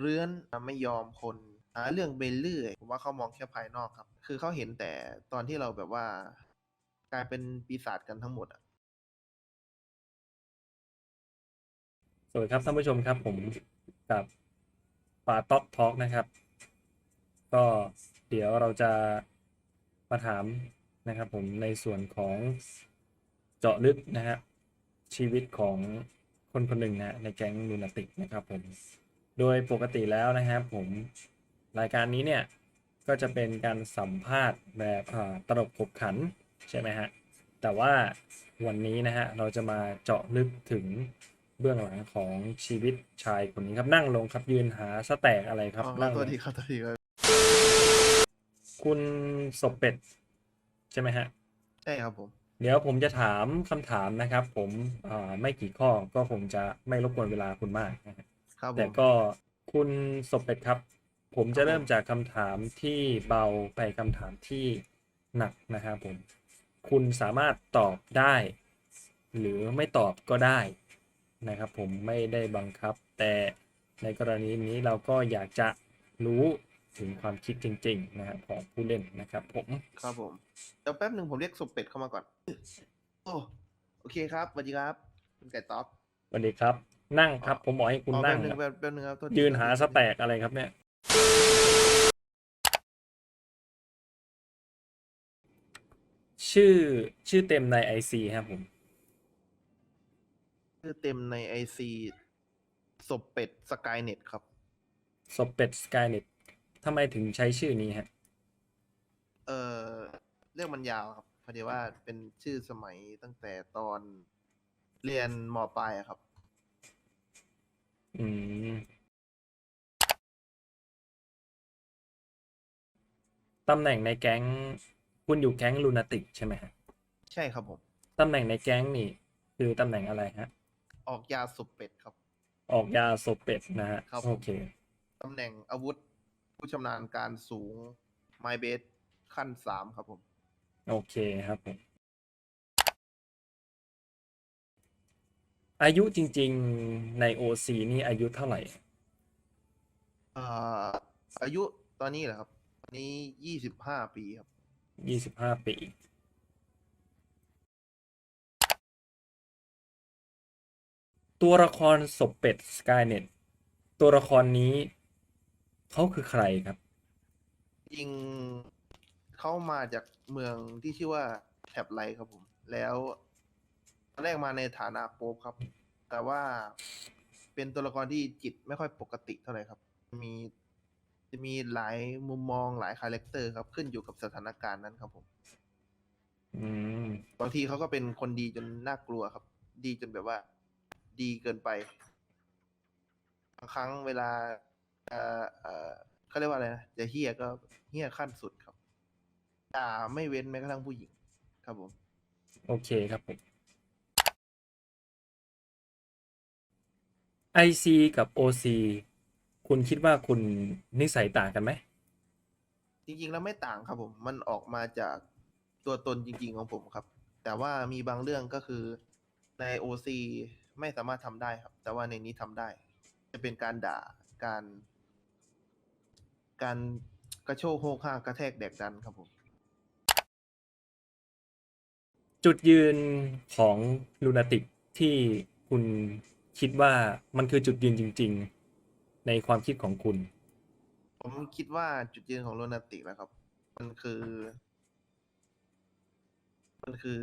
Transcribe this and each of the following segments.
เรื้อนไม่ยอมคนหาเรื่องไปเรื่อยผมว่าเขามองแค่ภายนอกครับ คือเขาเห็นแต่ตอนที่เราแบบว่า กลายเป็นปีศาจกันทั้งหมดอะสวัสดีครับท่านผู้ชมครับ ผมกับปาต๊อกทอกนะครับ ก็เดี๋ยวเราจะมาถามนะครับ ผมในส่วนของเจาะลึกนะฮะชีวิตของคนคนหนึ่งนะฮะในแก๊งลูนาติกนะครับผม โดยปกติแล้วนะครับผมรายการนี้เนี่ย ก็จะเป็นการสัมภาษณ์แบบอ่าตลกขบขันใช่ไหมฮะ แต่ว่าวันนี้นะฮะเราจะมาเจาะลึกถึงเบื้องหลังของชีวิตชายคนนี้ครับนั่งลงครับยืนหาสแต็กอะไรครับอ๋อนั่งตัวลงทีครับตัวทีครับคุณศพเป็ด ใช่ไหมฮะใช่ครับผม เดี๋ยวผมจะถามคำถามนะครับ ผมอ่าไม่กี่ข้อก็คงจะไม่รบกวนเวลาคุณมากนะฮะ ครับผแต่มก็คุณศพเป็ดครับ ผมจะครับผมเริ่มจากคำถามที่เบาไปคำถามที่หนักนะครับผม คุณสามารถตอบได้ หรือไม่ตอบก็ได้นะครับผมไม่ได้บังคับ แต่ในกรณีนี้เราก็อยากจะรู้ถึงความคิดจริง ๆ นะครับของผู้เล่นนะครับ ผมครับผมเดี๋ยวแป๊บหนึ่งผมเรียกศพเป็ดเข้ามาก่อน โอ้โอเคครับสวัสดีครับคุณไก่ต๊อกสวัสดีครับ นั่งครับ ผมบอกให้คุณอ๋อนั่แป๊งบหนึ่งนะแป๊บแป๊บหนึ่งครับโทษทียืนหาโทษทีสแต็กอะไรครับเนี่ย ชื่อชื่อเต็มในไอซีครับผม ชื่อเต็มในไอซีศพเป็ดสกายเน็ตครับ สเปดสกายเน็ตทำไมถึงใช้ชื่อนี้ฮะ เออเรื่องมันยาวครับพอดีว่าเป็นชื่อสมัยตั้งแต่ตอนเรียนมปลายอะครับ อืม ตำแหน่งในแก๊ง คุณอยู่แก๊งลูนาติกใช่ไหมฮะ ใช่ครับผม ตำแหน่งในแก๊งนี่ คือตำแหน่งอะไรฮะ ออกยาศพเป็ดครับ ออกยาศพเป็ดนะฮะ ครับผม โอเค ตำแหน่งอาวุธผู้ชำนาญการสูงไมเบสขั้นสามครับผม โอเคครับผม อายุจริง ๆใน OC นี่อายุเท่าไหร่เอ่ออายุตอนนี้เหรอครับ ตอนนี้ยี่สิบห้าปีครับ ยี่สิบห้าปี ตัวละครศพเป็ดสกายเน็ตตัวละครนี้ เขาคือใครครับยิงเข้ามาจากเมืองที่ชื่อว่าแถบไลท์ครับผม แล้วตอน แรกมาในฐานะโป๊ปครับ แต่ว่าเป็นตัวละครที่จิตไม่ค่อยปกติเท่าไหร่ครับ มีจะมีหลายมุมมองหลายคาแรคเตอร์ครับ ขึ้นอยู่กับสถานการณ์นั้นครับผมอืมบางทีเขาก็เป็นคนดีจนน่ากลัวครับ ดีจนแบบว่า ดีเกินไปบางครั้งเวลาเอ่อเอ่อเขาเรียกว่าอะไรนะจะเฮี้ยก็เฮี้ยขั้นสุดครับด่าไม่เว้นแม้กระทั่งผู้หญิง ครับผม โอเคครับผม IC กับ OC คุณคิดว่าคุณนิสัยต่างกันไหม จริงๆแล้วไม่ต่างครับผม มันออกมาจากตัวตนจริง ๆ ของผมครับ แต่ว่ามีบางเรื่องก็คือในโอซีไม่สามารถทำได้ครับ แต่ว่าในนี้ทำได้ จะเป็นการด่าการ การกระโชกโฮกห้ากระแทกแดกดันครับผม จุดยืนของลูนาติกที่คุณ คิดว่ามันคือจุดยืนจริง ๆ ในความคิดของคุณ ผมคิดว่าจุดยืนของโรนันติกนะครับ มันคือ มันคือ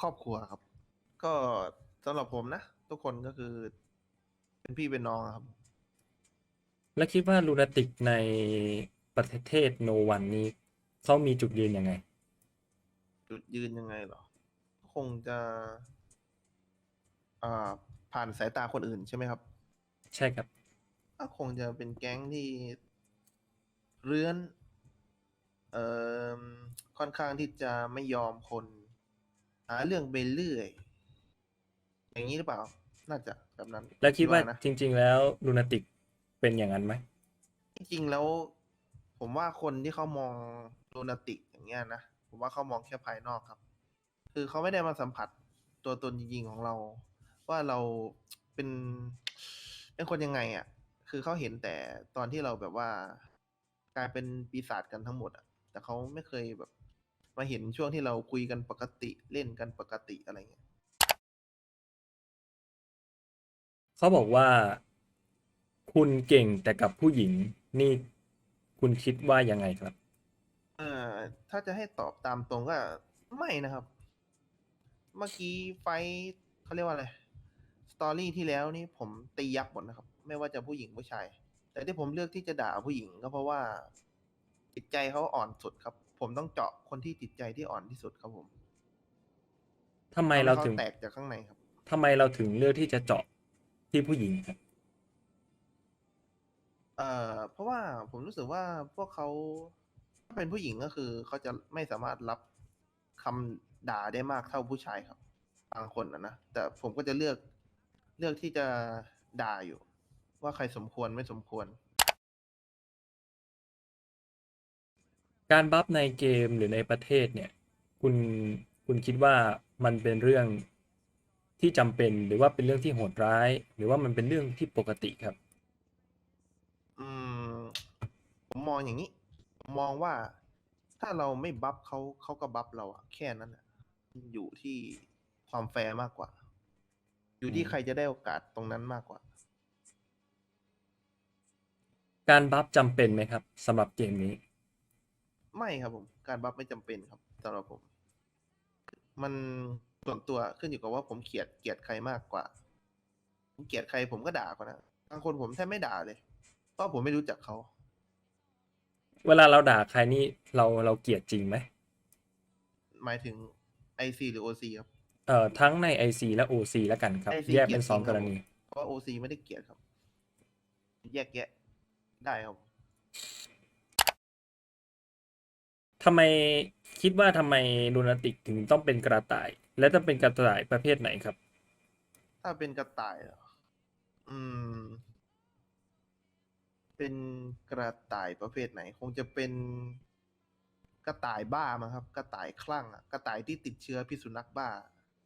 ครอบครัวครับ ก็สำหรับผมนะ ทุกคนก็คือ เป็นพี่เป็นน้องอะครับ และคิดว่าลูนาติกในประเทศโนวันนี้เขามีจุดยืนยังไง จุดยืนยังไงเหรอ คงจะ อ่า ผ่านสายตาคนอื่นใช่ไหมครับ ใช่ครับก็คงจะเป็นแก๊งที่เรื้อนเอ่อค่อนข้างที่จะไม่ยอมคน หาเรื่องไปเรื่อย อย่างนี้หรือเปล่า น่าจะแบบนั้น แล้วคิดว่านะจริง ๆ แล้วลูนาติกเป็นอย่างนั้นไหมจริงๆแล้ว ผมว่าคนที่เขามองโรนาติกอย่างเงี้ยนะ ผมว่าเขามองแค่ภายนอกครับ คือเขาไม่ได้มาสัมผัสตัวตนจริงๆของเรา ว่าเราเป็นเป็นคนยังไงอะ่ะ คือเขาเห็นแต่ตอนที่เราแบบว่า กลายเป็นปีศาจกันทั้งหมดอะแต่เขาไม่เคยแบบ มาเห็นช่วงที่เราคุยกันปกติเล่นกันปกติอะไรเงี้ยเขาบอกว่า คุณเก่งแต่กับผู้หญิงนี่คุณคิดว่ายังไงครับ เอ่อถ้าจะให้ตอบตามตรงก็ไม่นะครับ เมื่อกี้ไฟท์เขาเรียกว่าอะไรส ตอรี่ที่แล้วนี่ผมตียับหมดนะครับ ไม่ว่าจะผู้หญิงผู้ชาย แต่ที่ผมเลือกที่จะด่าผู้หญิงก็เพราะว่า จิตใจเขาอ่อนสุดครับ ผมต้องเจาะคนที่จิตใจที่อ่อนที่สุดครับผมทำไมเราทำให้ถึงแตกจากข้างในครับทำไมเราถึงเลือกที่จะเจาะที่ผู้หญิงครับ เอ่อ เพราะว่าผมรู้สึกว่าพวกเขาถ้าเป็นผู้หญิงก็คือเขาจะไม่สามารถรับคำด่าได้มากเท่าผู้ชายครับบางคนนะนะแต่ผมก็จะเลือก เลือกที่จะด่าอยู่ ว่าใครสมควรไม่สมควร การบัฟในเกมหรือในประเทศเนี่ย คุณคุณคิดว่ามันเป็นเรื่องที่จำเป็นหรือว่าเป็นเรื่องที่โหดร้าย หรือว่ามันเป็นเรื่องที่ปกติครับ อืม ผมมองอย่างนี้ผมมองว่าถ้าเราไม่บัฟเขาเขาก็บัฟเราอะแค่นั้นอะอยู่ที่ความแฟร์มากกว่า อยู่ที่อืมใครจะได้โอกาสตรงนั้นมากกว่า การบัฟจำเป็นไหมครับสำหรับเกมนี้ ไม่ครับผม การบัฟไม่จำเป็นครับสำหรับผม มันส่วนตัวขึ้นอยู่กับว่าผมเกลียดเกลียดใครมากกว่า ผมเกลียดใครผมก็ด่าเขานะบางคนผมแทบไม่ด่าเลยเพราะผมไม่รู้จักเขา เวลาเราด่าใครนี่เราเราเกลียดจริงไหมหมายถึงไอซีหรือโอซีครับ เอ่อทั้งใน IC และ OC แล้วกันครับ IC แยกเป็นสองเกลีกยดจริงครับรณี เพราะว่าโอซีไม่ได้เกลียดครับ แยกแยะ ได้ครับ ทำไมคิดว่าทำไมลูนาติกถึงต้องเป็นกระต่าย และจะเป็นกระต่ายประเภทไหนครับ ถ้าเป็นกระต่ายเหรออืม เป็นกระต่ายประเภทไหน คงจะเป็นกระต่ายบ้ามั้งครับ กระต่ายคลั่งอะกระต่ายที่ติดเชื้อพิษสุนัขบ้า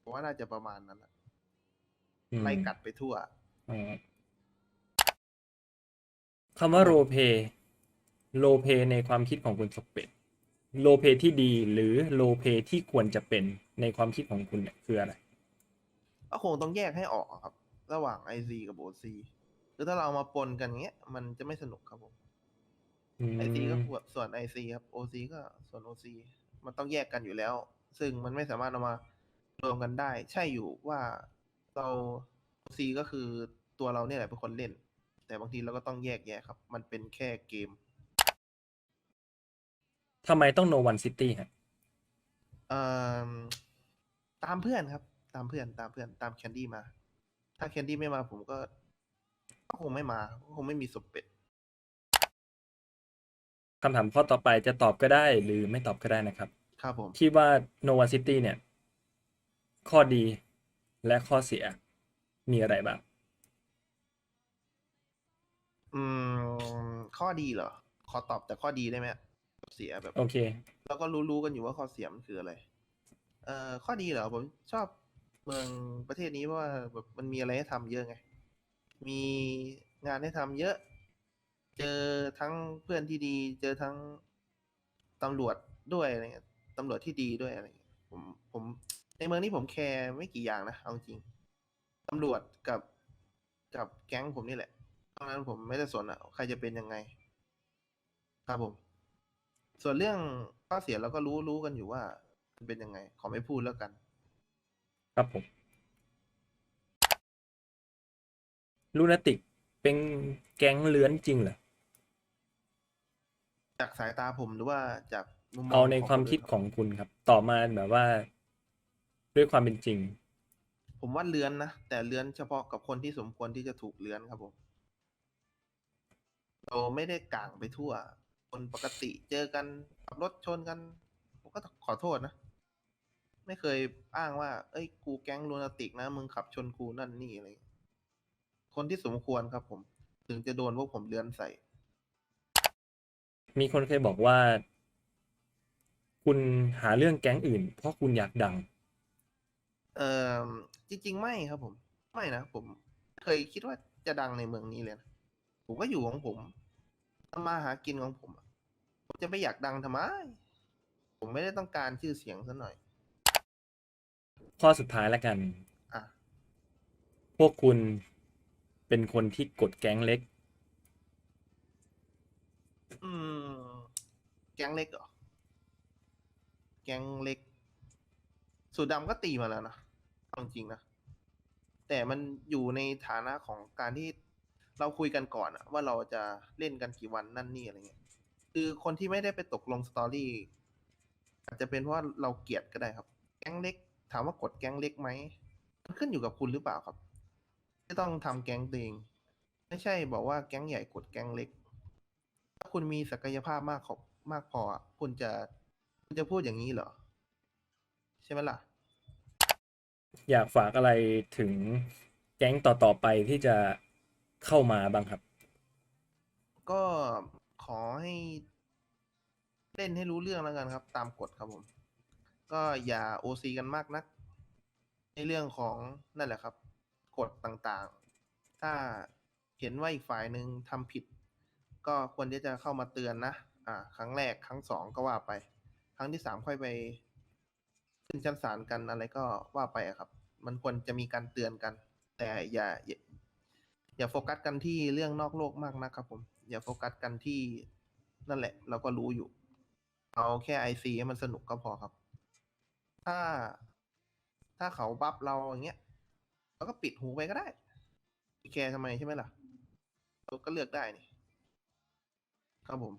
ผมว่าน่าจะประมาณนั้นอะอืมไล่กัดไปทั่วอ๋อคำว่าโรเพโลเพในความคิดของคุณสเปดโลเพที่ดีหรือโลเพที่ควรจะเป็นในความคิดของคุณเนี่ยคืออะไร ก็คงต้องแยกให้ออกอะครับ ระหว่าง IC กับ OC คือถ้าเราเอามาปนกันอย่างเงี้ย มันจะไม่สนุกครับผม อืม IC ก็ส่วน IC ครับ OC ก็ส่วน OC มันต้องแยกกันอยู่แล้ว ซึ่งมันไม่สามารถเอามา รวมกันได้ ใช่อยู่ว่าเรา OC ก็คือตัวเราเนี่ยแหละเป็นคนเล่น แต่บางทีเราก็ต้องแยกแยะครับ มันเป็นแค่เกมทำไมต้อง no one city ฮะเอ่อตามเพื่อนครับ ตามเพื่อนตามเพื่อนตามแคนดี้มา ถ้าแคนดี้ไม่มาผมก็ก็คงไม่มาก็คงไม่มีศพเป็ดคำถามข้อต่อไปจะตอบก็ได้หรือไม่ตอบก็ได้นะครับ ครับผม คิดว่า no one city เนี่ย ข้อดีและข้อเสียมีอะไรบ้างอืม ข้อดีเหรอ ขอตอบแต่ข้อดีได้ไหมเสียแบบ โอเค เราก็รู้ๆกันอยู่ว่าข้อเสียมันคืออะไร เอ่อ ข้อดีเหรอ ผมชอบเมืองประเทศนี้เพราะว่าแบบมันมีอะไรให้ทำเยอะไง มีงานให้ทำเยอะ เจอทั้งเพื่อนที่ดี เจอทั้งตำรวจด้วยอะไรเงี้ยตำรวจที่ดีด้วยอะไรเงี้ย ผมผมในเมืองนี้ผมแคร์ไม่กี่อย่างนะเอาจริงตำรวจกับกับแก๊งผมนี่แหละตอนนั้นผมไม่ได้สนอะใครจะเป็นยังไง ครับผม ส่วนเรื่องข้อเสียเราก็รู้รู้กันอยู่ว่ามันเป็นยังไง ขอไม่พูดแล้วกัน ครับผมลูนาติกเป็นแก๊งเลื้อนจริงเหรอจากสายตาผมหรือว่าจาก มุมมองเอาในของความนคิดอื่นของคุณครับ ต่อมาแบบว่า ด้วยความเป็นจริง ผมว่าเลื้อนนะ แต่เลื้อนเฉพาะกับคนที่สมควรที่จะถูกเลื้อนครับผม เราไม่ได้กลางไปทั่ว คนปกติเจอกันขับรถชนกัน ผมก็ขอโทษนะ ไม่เคยอ้างว่า เอ้ย กูแก๊งลูนาติกนะ มึงขับชนกูนั่นนี่อะไรอย่างเงี้ยคนที่สมควรครับผม ถึงจะโดนพวกผมเลื้อนใส่ มีคนเคยบอกว่า คุณหาเรื่องแก๊งอื่น เพราะคุณอยากดัง เออจริง ๆ ไม่ครับผม ไม่นะผมเคยคิดว่าจะดังในเมืองนี้เลยนะผผมก็อยู่ของผมทำมาหากินของผมอะผมจะไปอยากดังทำไม ผมไม่ได้ต้องการชื่อเสียงซะหน่อย ข้อสุดท้ายแล้วกัน อะ พวกคุณเป็นคนที่กดแก๊งเล็ก อืม แก๊งเล็กเหรอแก๊งเล็ก สูตรดำก็ตีมาแล้วนะเอาจริงๆนะ แต่มันอยู่ในฐานะของการที่เราคุยกันก่อนอะว่าเราจะเล่นกันกี่วันนั่นนี่อะไรเงี้ย คือคนที่ไม่ได้ไปตกลงสตอรี่อาจจะเป็นเพราะเราเกลียดก็ได้ครับ แก๊งเล็ก ถามว่ากดแก๊งเล็กไหมมันขึ้นอยู่กับคุณหรือเปล่าครับที่ต้องทำแก๊งตัวเอง ไม่ใช่บอกว่าแก๊งใหญ่กดแก๊งเล็ก ถ้าคุณมีศักยภาพมากขอบมากพอคุณจะ คุณจะพูดอย่างนี้เหรอ ใช่ไหมล่ะ อยากฝากอะไรถึงแก๊งต่อๆไปที่จะเข้ามาบ้างครับ ก็ขอให้เล่นให้รู้เรื่องแล้วกันครับ ตามกฎครับผม ก็อย่าโอซีกันมากนัก ในเรื่องของนั่นแหละครับกฎต่างๆ ถ้าเห็นว่าอีกฝ่ายหนึ่งทำผิด ก็ควรที่จะเข้ามาเตือนนะ อ่า ครั้งแรกครั้งสองก็ว่าไปค รั้งที่สามค่อยไปขึ้นชั้นศาลกันอะไรก็ว่าไปอะครับ มันควรจะมีการเตือนกัน แต่อย่าอย่าอย่าโฟกัสกันที่เรื่องนอกโลกมากนะครับ ผม อย่าโฟกัสกันที่นั่นแหละ เราก็รู้อยู่ เอาแค่ไอซีให้มันสนุกก็พอครับ ถ้าถ้าเขาบัฟเราอย่างเงี้ยเราก็ปิดหูไปก็ได้แคร์ทำไมใช่ไหมล่ะ เราก็เลือกได้นี่ครับผม